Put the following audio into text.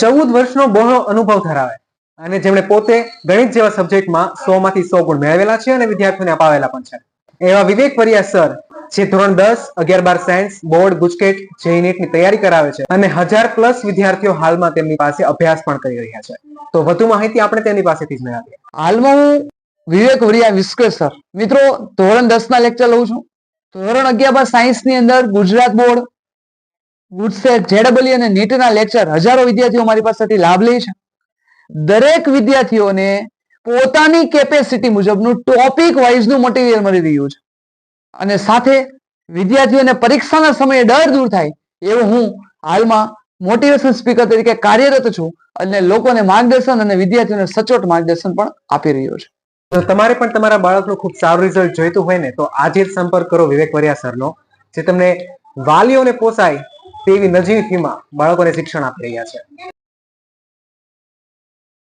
ચૌદ વર્ષનો બહોળો અનુભવ ધરાવે. અને જેમણે પોતે ગણિત જેવા સબ્જેક્ટમાં સો માંથી સો ગુણ મેળવેલા છે અને વિદ્યાર્થીઓને અપાવેલા પણ છે. એવા વિવેક પરિયા સર, જે ધોરણ દસ, અગિયાર બાર સાયન્સ, બોર્ડ, ગુજકેટ, જેઈ ની તૈયારી કરાવે છે અને હજાર પ્લસ વિદ્યાર્થીઓ હાલમાં તેમની પાસે અભ્યાસ પણ કરી રહ્યા છે. તો વધુ માહિતી આપણે તેમની પાસેથી જ મેળવીએ. હાલમાં હું વિવેક વરિયા વિસ્કે સર. મિત્રો, ધોરણ દસ ના લેક્ચર લઉં છું. ધોરણ અગિયાર બાર સાયન્સની અંદર ગુજરાત બોર્ડ ગુજસેટ જેડબલી અને નીટના લેક્ચર હજારો વિદ્યાર્થીઓ મારી પાસેથી લાભ લે છે. દરેક વિદ્યાર્થીઓને પોતાની કેપેસિટી મુજબનું ટોપિક વાઇઝનું મટીરિયલ મળી રહ્યું છે. અને સાથે વિદ્યાર્થીઓને પરીક્ષાના સમયે ડર દૂર થાય એવું હું હાલમાં મોટિવેશન સ્પીકર તરીકે કાર્યરત છું અને લોકોને માર્ગદર્શન અને વિદ્યાર્થીઓને સચોટ માર્ગદર્શન પણ આપી રહ્યો છું. તો તમારે પણ તમારા બાળકનું ખૂબ સારું રિઝલ્ટ જોઈતું હોય ને તો આજે જ સંપર્ક કરો વિવેક વરિયા સરનો, જે તમને વાલીઓને પોસાય તેવી નજીવી ફીમાં બાળકોને શિક્ષણ આપી રહ્યા છે.